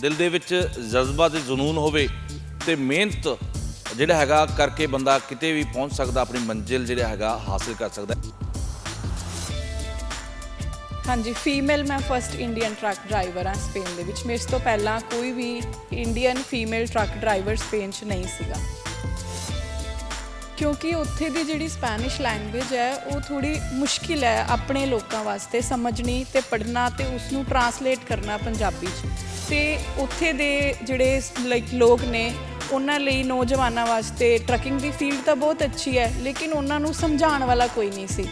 ਦਿਲ ਦੇ ਵਿੱਚ ਜਜ਼ਬਾ ਤੇ ਜਨੂਨ ਹੋਵੇ ਤੇ ਮਿਹਨਤ ਜਿਹੜਾ ਹੈਗਾ ਕਰਕੇ ਬੰਦਾ ਕਿਤੇ ਵੀ ਪਹੁੰਚ ਸਕਦਾ, ਆਪਣੀ ਮੰਜ਼ਿਲ ਜਿਹੜਾ ਹੈਗਾ ਹਾਸਿਲ ਕਰ ਸਕਦਾ। ਹਾਂਜੀ ਫੀਮੇਲ ਮੈਂ ਫਰਸਟ ਇੰਡੀਅਨ ਟਰੱਕ ਡਰਾਈਵਰ ਹਾਂ ਸਪੇਨ ਦੇ ਵਿੱਚ। ਮੇਰੇ ਤੋਂ ਪਹਿਲਾਂ ਕੋਈ ਵੀ Indian female truck driver Spain 'ਚ ਨਹੀਂ ਸੀਗਾ। ਕਿਉਂਕਿ ਉੱਥੇ ਦੀ ਜਿਹੜੀ ਸਪੈਨਿਸ਼ ਲੈਂਗੁਏਜ ਹੈ, ਉਹ ਥੋੜੀ ਮੁਸ਼ਕਿਲ ਹੈ ਆਪਣੇ ਲੋਕਾਂ ਵਾਸਤੇ ਸਮਝਣੀ ਤੇ ਪੜ੍ਹਨਾ ਤੇ ਉਸ ਨੂੰ ਟਰਾਂਸਲੇਟ ਕਰਨਾ ਪੰਜਾਬੀ 'ਚ। ਤੇ ਉੱਥੇ ਦੇ ਜਿਹੜੇ ਲਾਈਕ ਲੋਕ ਨੇ, ਉਹਨਾਂ ਲਈ ਨੌਜਵਾਨਾਂ ਵਾਸਤੇ ਟਰੈਕਿੰਗ ਦੀ ਫੀਲਡ ਤਾਂ ਬਹੁਤ ਅੱਛੀ ਹੈ, ਲੇਕਿਨ ਉਹਨਾਂ ਨੂੰ ਸਮਝਾਉਣ ਵਾਲਾ ਕੋਈ ਨਹੀਂ ਸੀ।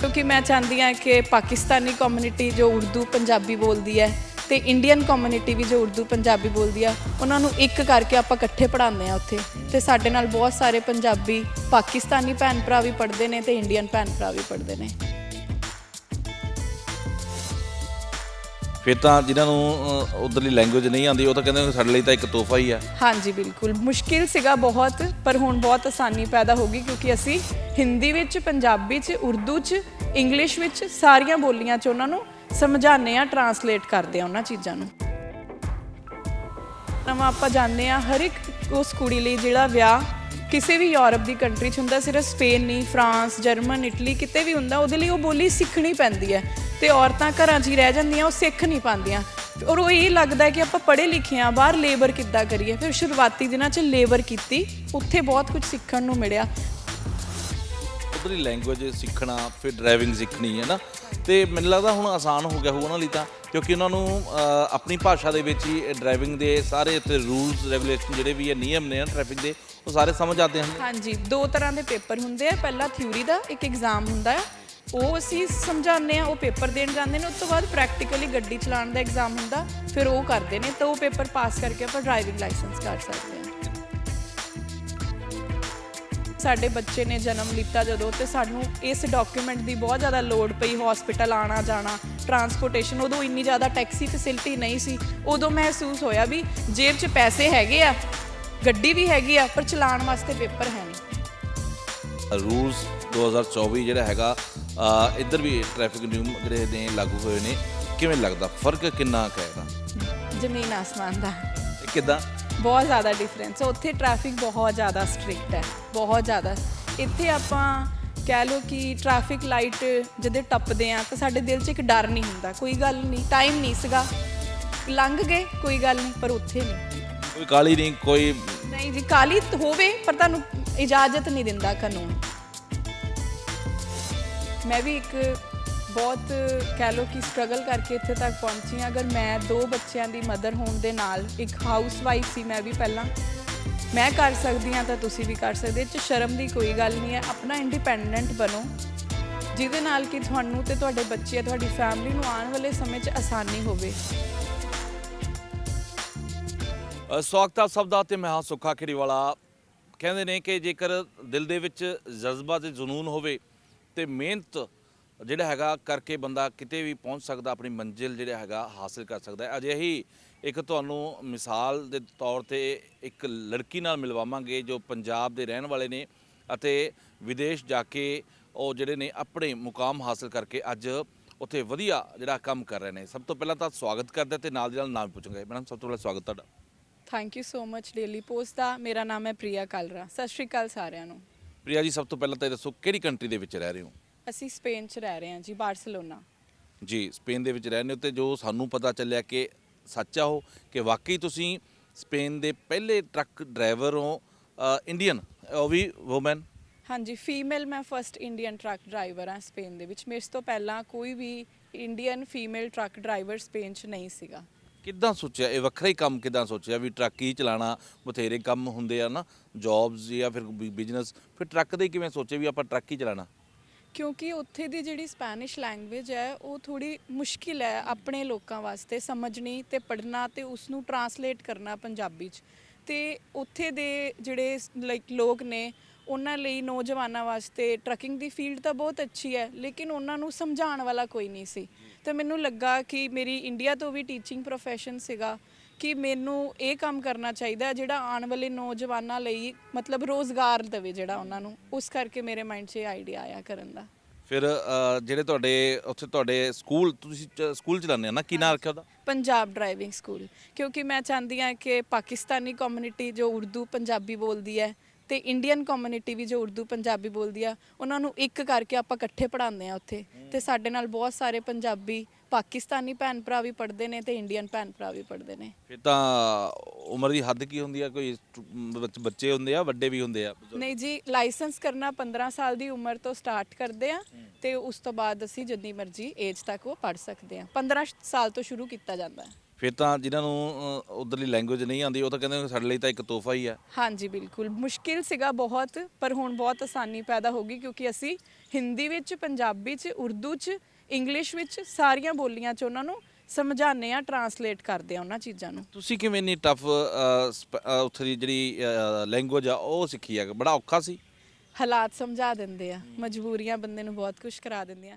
ਕਿਉਂਕਿ ਮੈਂ ਚਾਹੁੰਦੀ ਹਾਂ ਕਿ ਪਾਕਿਸਤਾਨੀ ਕਮਿਊਨਿਟੀ ਜੋ ਉਰਦੂ ਪੰਜਾਬੀ ਬੋਲਦੀ ਹੈ ਤੇ ਇੰਡੀਅਨ ਕਮਿਊਨਿਟੀ ਵੀ ਜੋ ਉਰਦੂ ਪੰਜਾਬੀ ਬੋਲਦੀ ਆ ਉਹਨਾਂ ਨੂੰ ਇੱਕ ਕਰਕੇ ਆਪਾਂ ਇਕੱਠੇ ਪੜ੍ਹਾਉਂਦੇ ਆ ਉੱਥੇ। ਤੇ ਸਾਡੇ ਨਾਲ ਬਹੁਤ ਸਾਰੇ ਪੰਜਾਬੀ ਪਾਕਿਸਤਾਨੀ ਭੈਣ ਭਰਾ ਵੀ ਪੜ੍ਹਦੇ ਨੇ ਤੇ ਇੰਡੀਅਨ ਭੈਣ ਭਰਾ ਵੀ ਪੜ੍ਹਦੇ ਨੇ। ਫਿਰ ਤਾਂ ਜਿਨ੍ਹਾਂ ਨੂੰ ਉੱਧਰਲੀ ਲੈਂਗੁਏਜ ਨਹੀਂ ਆਉਂਦੀ ਉਹ ਤਾਂ ਕਹਿੰਦੇ ਨੇ ਸਾਡੇ ਲਈ ਤਾਂ ਇੱਕ ਤੋਹਫਾ ਹੀ ਹੈ ਹਾਂਜੀ ਬਿਲਕੁਲ। ਮੁਸ਼ਕਿਲ ਸੀਗਾ ਬਹੁਤ ਪਰ ਹੁਣ ਬਹੁਤ ਆਸਾਨੀ ਪੈਦਾ ਹੋ ਗਈ ਕਿਉਂਕਿ ਅਸੀਂ ਹਿੰਦੀ ਵਿੱਚ ਪੰਜਾਬੀ 'ਚ ਉਰਦੂ 'ਚ ਇੰਗਲਿਸ਼ ਵਿੱਚ ਸਾਰੀਆਂ ਬੋਲੀਆਂ 'ਚ ਉਹਨਾਂ ਨੂੰ ਸਮਝਾਉਂਦੇ ਆ ਟਰਾਂਸਲੇਟ ਕਰਦੇ ਆ ਉਹਨਾਂ ਚੀਜ਼ਾਂ ਨੂੰ। ਨਵਾਂ ਆਪਾਂ ਜਾਣਦੇ ਆ ਹਰ ਇੱਕ ਉਸ ਕੁੜੀ ਲਈ ਜਿਹੜਾ ਵਿਆਹ ਕਿਸੇ ਵੀ ਯੂਰਪ ਦੀ ਕੰਟਰੀ 'ਚ ਹੁੰਦਾ, ਸਿਰਫ ਸਪੇਨ ਨਹੀਂ ਫਰਾਂਸ ਜਰਮਨ ਇਟਲੀ ਕਿਤੇ ਵੀ ਹੁੰਦਾ, ਉਹਦੇ ਲਈ ਉਹ ਬੋਲੀ ਸਿੱਖਣੀ ਪੈਂਦੀ ਹੈ ਤੇ ਔਰਤਾਂ ਘਰਾਂ 'ਚ ਹੀ ਰਹਿ ਜਾਂਦੀਆਂ, ਉਹ ਸਿੱਖ ਨਹੀਂ ਪਾਉਂਦੀਆਂ। ਔਰ ਉਹ ਇਹ ਲੱਗਦਾ ਕਿ ਆਪਾਂ ਪੜ੍ਹੇ ਲਿਖੇ ਆ ਬਾਹਰ ਲੇਬਰ ਕਿੱਦਾਂ ਕਰੀਏ। ਫਿਰ ਸ਼ੁਰੂਆਤੀ ਦਿਨਾਂ 'ਚ ਲੇਬਰ ਕੀਤੀ, ਉੱਥੇ ਬਹੁਤ ਕੁਝ ਸਿੱਖਣ ਨੂੰ ਮਿਲਿਆ। ਉੱਧਰਲੀ ਲੈਂਗੁਏਜ ਸਿੱਖਣਾ ਫਿਰ ਡਰਾਈਵਿੰਗ ਸਿੱਖਣੀ ਹੈ ਨਾ। ਤੇ ਮੈਨੂੰ ਲੱਗਦਾ ਹੁਣ ਆਸਾਨ ਹੋ ਗਿਆ ਹੋਊ ਉਹਨਾਂ ਲਈ ਤਾਂ ਕਿਉਂਕਿ ਉਹਨਾਂ ਨੂੰ ਅ, ਆਪਣੀ ਭਾਸ਼ਾ ਦੇ ਵਿੱਚ ਹੀ ਡਰਾਈਵਿੰਗ ਦੇ ਸਾਰੇ ਇੱਥੇ ਰੂਲਸ ਰੈਗੂਲੇਸ਼ਨ ਜਿਹੜੇ ਵੀ ਹੈ ਨਿਯਮ ਨੇ ਟ੍ਰੈਫਿਕ ਦੇ ਉਹ ਸਾਰੇ ਸਮਝ ਆਉਂਦੇ ਹਨ। ਹਾਂਜੀ ਦੋ ਤਰ੍ਹਾਂ ਦੇ ਪੇਪਰ ਹੁੰਦੇ ਆ। ਪਹਿਲਾ ਥਿਊਰੀ ਦਾ ਇੱਕ ਐਗਜ਼ਾਮ ਹੁੰਦਾ ਹੈ। ਉਹ ਅਸੀਂ ਸਮਝਾਉਂਦੇ ਆ ਉਹ ਪੇਪਰ ਦੇਣ ਜਾਂਦੇ ਨੇ ਉਸ ਤੋਂ ਬਾਅਦ ਪ੍ਰੈਕਟੀਕਲੀ ਗੱਡੀ ਚਲਾਉਣ ਦਾ ਐਗਜ਼ਾਮ ਹੁੰਦਾ ਫਿਰ ਉਹ ਕਰਦੇ ਨੇ ਤਾਂ ਉਹ ਪੇਪਰ ਪਾਸ ਕਰਕੇ ਆਪਾਂ ਡਰਾਈਵਿੰਗ ਲਾਇਸੈਂਸ ਕਰ ਸਕਦੇ ਹਾਂ। ਸਾਡੇ ਬੱਚੇ ਨੇ ਜਨਮ ਲਿੱਤਾ ਜਦੋਂ ਤੇ ਸਾਨੂੰ ਇਸ ਡਾਕੂਮੈਂਟ ਦੀ ਬਹੁਤ ਜ਼ਿਆਦਾ ਲੋੜ ਪਈ ਹਸਪੀਟਲ ਆਣਾ ਜਾਣਾ ਟਰਾਂਸਪੋਰਟੇਸ਼ਨ ਉਦੋਂ ਇੰਨੀ ਜ਼ਿਆਦਾ ਟੈਕਸੀ ਫੈਸਿਲਿਟੀ ਨਹੀਂ ਸੀ। ਉਦੋਂ ਮਹਿਸੂਸ ਹੋਇਆ ਵੀ ਜੇਬ 'ਚ ਪੈਸੇ ਹੈਗੇ ਆ ਗੱਡੀ ਵੀ ਹੈਗੀ ਆ ਪਰ ਚਲਾਉਣ ਵਾਸਤੇ ਪੇਪਰ ਹੈ ਨਹੀਂ। ਰੂਲਸ 2024 ਜਿਹੜਾ ਹੈਗਾ ਇੱਧਰ ਵੀ ਟ੍ਰੈਫਿਕ ਨਿਯਮ ਜਿਹੜੇ ਨੇ ਲਾਗੂ ਹੋਏ ਨੇ। ਕਿਵੇਂ ਲੱਗਦਾ? ਫ਼ਰਕ ਕਿੰਨਾ ਕੁ ਹੈ ਇਹਦਾ ਜ਼ਮੀਨ ਆਸਮਾਨ ਦਾ। ਕਿੱਦਾਂ? ਬਹੁਤ ਜ਼ਿਆਦਾ ਡਿਫਰੈਂਸ ਹੈ ਉੱਥੇ ਟ੍ਰੈਫਿਕ ਬਹੁਤ ਜ਼ਿਆਦਾ ਸਟ੍ਰਿਕਟ ਹੈ। ਬਹੁਤ ਜ਼ਿਆਦਾ। ਇੱਥੇ ਆਪਾਂ ਕਹਿ ਲਓ ਕਿ ਟ੍ਰੈਫਿਕ ਲਾਈਟ ਜਦੋਂ ਟੱਪਦੇ ਆ ਤਾਂ ਸਾਡੇ ਦਿਲ 'ਚ ਇੱਕ ਡਰ ਨਹੀਂ ਹੁੰਦਾ। ਕੋਈ ਗੱਲ ਨਹੀਂ ਟਾਈਮ ਨਹੀਂ ਸੀਗਾ। ਲੰਘ ਗਏ ਕੋਈ ਗੱਲ ਨਹੀਂ ਪਰ ਉੱਥੇ ਨਹੀਂ। ਕੋਈ ਕਾਲੀ ਨਹੀਂ ਕੋਈ ਨਹੀਂ ਜੀ ਕਾਲੀ ਹੋਵੇ ਪਰ ਤੁਹਾਨੂੰ ਇਜਾਜ਼ਤ ਨਹੀਂ ਦਿੰਦਾ ਕਾਨੂੰਨ। ਮੈਂ ਵੀ ਇੱਕ ਬਹੁਤ ਕਹਿ ਲਓ ਕਿ ਸਟਰਗਲ ਕਰਕੇ ਇੱਥੇ ਤੱਕ ਪਹੁੰਚੀ ਹਾਂ। ਅਗਰ ਮੈਂ ਦੋ ਬੱਚਿਆਂ ਦੀ ਮਦਰ ਹੋਣ ਦੇ ਨਾਲ ਇੱਕ ਹਾਊਸ ਵਾਈਫ ਸੀ, ਮੈਂ ਵੀ ਪਹਿਲਾਂ ਮੈਂ ਕਰ ਸਕਦੀ ਹਾਂ ਤਾਂ ਤੁਸੀਂ ਵੀ ਕਰ ਸਕਦੇ। 'ਚ ਸ਼ਰਮ ਦੀ ਕੋਈ ਗੱਲ ਨਹੀਂ ਹੈ। ਆਪਣਾ ਇੰਡੀਪੈਂਡੈਂਟ ਬਣੋ। ਜਿਹਦੇ ਨਾਲ ਕਿ ਤੁਹਾਨੂੰ ਤੇ ਤੁਹਾਡੇ ਬੱਚੇ ਤੁਹਾਡੀ ਫੈਮਿਲੀ ਨੂੰ ਆਉਣ ਵਾਲੇ ਸਮੇਂ 'ਚ ਆਸਾਨੀ ਹੋਵੇ। ਸਵਾਗਤ ਹੈ ਸਭ ਦਾ ਤੇ ਮੈਂ ਹਾਂ ਸੁੱਖਾ ਖੇੜੀਵਾਲਾ। ਕਹਿੰਦੇ ਨੇ ਕਿ ਜੇਕਰ ਦਿਲ ਦੇ ਵਿੱਚ ਜਜ਼ਬਾ ਤੇ ਜਨੂਨ ਹੋਵੇ ਤੇ ਮਿਹਨਤ ਜਿਹੜਾ ਹੈਗਾ ਕਰਕੇ ਬੰਦਾ ਕਿਤੇ ਵੀ ਪਹੁੰਚ ਸਕਦਾ ਆਪਣੀ ਮੰਜ਼ਿਲ ਜਿਹੜਾ ਹੈਗਾ ਹਾਸਿਲ ਕਰ ਸਕਦਾ ਹੈ। ਅਜਿਹੀ ਇੱਕ ਤੁਹਾਨੂੰ ਮਿਸਾਲ ਦੇ ਤੌਰ ਤੇ ਇੱਕ ਲੜਕੀ ਨਾਲ ਮਿਲਵਾਵਾਂਗੇ ਜੋ ਪੰਜਾਬ ਦੇ ਰਹਿਣ ਵਾਲੇ ਨੇ ਅਤੇ ਵਿਦੇਸ਼ ਜਾ ਕੇ ਉਹ ਜਿਹੜੇ ਨੇ ਆਪਣੇ ਮੁਕਾਮ ਹਾਸਿਲ ਕਰਕੇ ਅੱਜ ਉੱਥੇ ਵਧੀਆ ਜਿਹੜਾ ਕੰਮ ਕਰ ਰਹੇ ਨੇ। ਸਭ ਤੋਂ ਪਹਿਲਾਂ ਤਾਂ ਸਵਾਗਤ ਕਰਦੇ ਤੇ ਨਾਲ ਦੀ ਨਾਲ ਨਾਮ ਪੁੱਛਾਂਗੇ। ਮੈਡਮ ਸਭ ਤੋਂ ਪਹਿਲਾਂ ਸਵਾਗਤ ਤੁਹਾਡਾ। Thank you so much Daily Post ਦਾ। ਮੇਰਾ ਨਾਮ ਹੈ ਪ੍ਰਿਆ ਕਾਲਰਾ। ਸਤਿ ਸ਼੍ਰੀ ਅਕਾਲ ਸਾਰਿਆਂ ਨੂੰ। ਪ੍ਰਿਆ ਜੀ ਸਭ ਤੋਂ ਪਹਿਲਾਂ ਤਾਂ ਇਹ ਦੱਸੋ ਕਿਹੜੀ ਕੰਟਰੀ ਦੇ ਵਿੱਚ ਰਹਿ ਰਹੇ ਹੋ? ਅਸੀਂ ਸਪੇਨ 'ਚ ਰਹਿ ਰਹੇ ਹਾਂ ਜੀ ਬਾਰਸਲੋਨਾ। ਜੀ ਸਪੇਨ ਦੇ ਵਿੱਚ ਰਹਿੰਦੇ ਹੋ ਤੇ ਜੋ ਸਾਨੂੰ ਪਤਾ ਚੱਲਿਆ ਕਿ ਸੱਚ ਆ ਉਹ ਕਿ ਵਾਕਈ ਤੁਸੀਂ ਸਪੇਨ ਦੇ ਪਹਿਲੇ ਟਰੱਕ ਡਰਾਈਵਰ ਹੋ ਇੰਡੀਅਨ ਉਹ ਵੀ ਔਮਨ ਹਾਂਜੀ ਫੀਮੇਲ ਮੈਂ ਫਰਸਟ ਇੰਡੀਅਨ ਟਰੱਕ ਡਰਾਈਵਰ ਹਾਂ ਸਪੇਨ ਦੇ ਵਿੱਚ। ਮੇਰੇ ਤੋਂ ਪਹਿਲਾਂ ਕੋਈ ਵੀ Indian female truck driver Spain 'ਚ ਨਹੀਂ ਸੀਗਾ। ਕਿੱਦਾਂ ਸੋਚਿਆ? ਇਹ ਵੱਖਰਾ ਹੀ ਕੰਮ ਕਿੱਦਾਂ ਸੋਚਿਆ ਵੀ ਟਰੱਕ ਹੀ ਚਲਾਣਾ ਬਥੇਰੇ ਕੰਮ ਹੁੰਦੇ ਆ ਨਾ ਜੌਬਸ ਜਾਂ ਫਿਰ ਬਿਜ਼ਨਸ ਫਿਰ ਟਰੱਕ ਦੇ ਕਿਵੇਂ ਸੋਚੇ ਵੀ ਆਪਾਂ ਟਰੱਕ ਹੀ ਚਲਾਣਾ ਕਿਉਂਕਿ ਉੱਥੇ ਦੀ ਜਿਹੜੀ ਸਪੈਨਿਸ਼ ਲੈਂਗੁਏਜ ਹੈ, ਉਹ ਥੋੜੀ ਮੁਸ਼ਕਿਲ ਹੈ ਆਪਣੇ ਲੋਕਾਂ ਵਾਸਤੇ ਸਮਝਣੀ ਤੇ ਪੜ੍ਹਨਾ ਤੇ ਉਸ ਨੂੰ ਟਰਾਂਸਲੇਟ ਕਰਨਾ ਪੰਜਾਬੀ 'ਚ। ਤੇ ਉੱਥੇ ਦੇ ਜਿਹੜੇ ਲਾਈਕ ਲੋਕ ਨੇ, ਉਹਨਾਂ ਲਈ ਨੌਜਵਾਨਾਂ ਵਾਸਤੇ ਟਰੱਕਿੰਗ ਦੀ ਫੀਲਡ ਤਾਂ ਬਹੁਤ ਅੱਛੀ ਹੈ, ਲੇਕਿਨ ਉਹਨਾਂ ਨੂੰ ਸਮਝਾਉਣ ਵਾਲਾ ਕੋਈ ਨਹੀਂ ਸੀ। ਤੇ ਮੈਨੂੰ ਲੱਗਾ ਕਿ ਮੇਰੀ ਇੰਡੀਆ ਤੋਂ ਵੀ ਟੀਚਿੰਗ profession ਸੀਗਾ ਕਿ ਮੈਨੂੰ ਇਹ ਕੰਮ ਕਰਨਾ ਚਾਹੀਦਾ ਹੈ ਜਿਹੜਾ ਆਉਣ ਵਾਲੇ ਨੌਜਵਾਨਾਂ ਲਈ ਮਤਲਬ ਰੋਜ਼ਗਾਰ ਦੇਵੇ ਜਿਹੜਾ ਉਹਨਾਂ ਨੂੰ ਉਸ ਕਰਕੇ ਮੇਰੇ ਮਾਈਂਡ 'ਚ ਇਹ ਆਈਡੀਆ ਆਇਆ ਕਰਨ ਦਾ। ਫਿਰ ਅ, ਜਿਹੜੇ ਤੁਹਾਡੇ ਉੱਥੇ ਤੁਹਾਡੇ ਸਕੂਲ ਤੁਸੀਂ ਚ- ਸਕੂਲ ਚਲਾਉਂਦੇ ਆ ਨਾ? ਕੀ ਰੱਖਿਆ ਉਹਦਾ? ਪੰਜਾਬ ਡਰਾਈਵਿੰਗ ਸਕੂਲ ਕਿਉਂਕਿ ਮੈਂ ਚਾਹੁੰਦੀ ਹਾਂ ਕਿ ਪਾਕਿਸਤਾਨੀ ਕਮਿਊਨਿਟੀ ਜੋ ਉਰਦੂ ਪੰਜਾਬੀ ਬੋਲਦੀ ਹੈ ਤੇ ਇੰਡੀਅਨ ਕਮਿਊਨਿਟੀ ਵੀ ਜੋ ਉਰਦੂ ਪੰਜਾਬੀ ਬੋਲਦੀ ਆ ਉਹਨਾਂ ਨੂੰ ਇੱਕ ਕਰਕੇ ਆਪਾਂ ਇਕੱਠੇ ਪੜ੍ਹਾਉਂਦੇ ਆ ਉੱਥੇ। ਤੇ ਸਾਡੇ ਨਾਲ ਬਹੁਤ ਸਾਰੇ ਪੰਜਾਬੀ ਪਾਕਿਸਤਾਨੀ ਭੈਣ ਭਰਾ ਵੀ ਪੜ੍ਹਦੇ ਨੇ ਤੇ ਇੰਡੀਅਨ ਭੈਣ ਭਰਾ ਵੀ ਪੜ੍ਹਦੇ ਨੇ। ਫਿਰ ਤਾਂ ਉਮਰ ਦੀ ਹੱਦ ਕੀ ਹੁੰਦੀ ਆ? ਕੋਈ ਬੱਚ- ਬੱਚੇ ਹੁੰਦੇ ਆ ਵੱਡੇ ਵੀ ਹੁੰਦੇ ਆ? ਨਹੀਂ ਜੀ ਲਾਇਸੈਂਸ ਕਰਨਾ 15 ਸਾਲ ਦੀ ਉਮਰ ਤੋਂ ਸਟਾਰਟ ਕਰਦੇ ਆ ਤੇ ਉਸ ਤੋਂ ਬਾਅਦ ਅਸੀਂ ਜਿੰਨੀ ਮਰਜ਼ੀ ਏਜ ਤੱਕ ਉਹ ਪੜ੍ਹ ਸਕਦੇ ਆ। 15 ਸਾਲ ਤੋਂ ਸ਼ੁਰੂ ਕੀਤਾ ਜਾਂਦਾ ਹੈ। ਫਿਰ ਤਾਂ ਜਿਨ੍ਹਾਂ ਨੂੰ ਉਧਰਲੀ ਲੈਂਗੁਏਜ ਨਹੀਂ ਆਉਂਦੀ ਉਹ ਤਾਂ ਕਹਿੰਦੇ ਸਾਡੇ ਲਈ ਤਾਂ ਇੱਕ ਤੋਹਫਾ ਹੀ ਆ। ਹਾਂਜੀ ਬਿਲਕੁਲ। ਮੁਸ਼ਕਿਲ ਸੀਗਾ ਬਹੁਤ ਪਰ ਹੁਣ ਬਹੁਤ ਆਸਾਨੀ ਪੈਦਾ ਹੋ ਗਈ ਕਿਉਂਕਿ ਅਸੀਂ ਹਿੰਦੀ ਵਿੱਚ ਪੰਜਾਬੀ 'ਚ ਉਰਦੂ 'ਚ ਇੰਗਲਿਸ਼ ਵਿੱਚ ਸਾਰੀਆਂ ਬੋਲੀਆਂ 'ਚ ਉਹਨਾਂ ਨੂੰ ਸਮਝਾਉਂਦੇ ਆ ਟਰਾਂਸਲੇਟ ਕਰਦੇ ਆ ਉਹਨਾਂ ਚੀਜ਼ਾਂ ਨੂੰ। ਤੁਸੀਂ ਕਿਵੇਂ ਇੰਨੀ ਟਫ ਉੱਥੇ ਦੀ ਜਿਹੜੀ ਲੈਂਗੁਏਜ ਆ ਉਹ ਸਿੱਖੀ ਆ? ਬੜਾ ਔਖਾ ਸੀ। ਹਾਲਾਤ ਸਮਝਾ ਦਿੰਦੇ ਆ ਮਜਬੂਰੀਆਂ ਬੰਦੇ ਨੂੰ ਬਹੁਤ ਕੁਝ ਕਰਾ ਦਿੰਦੀਆਂ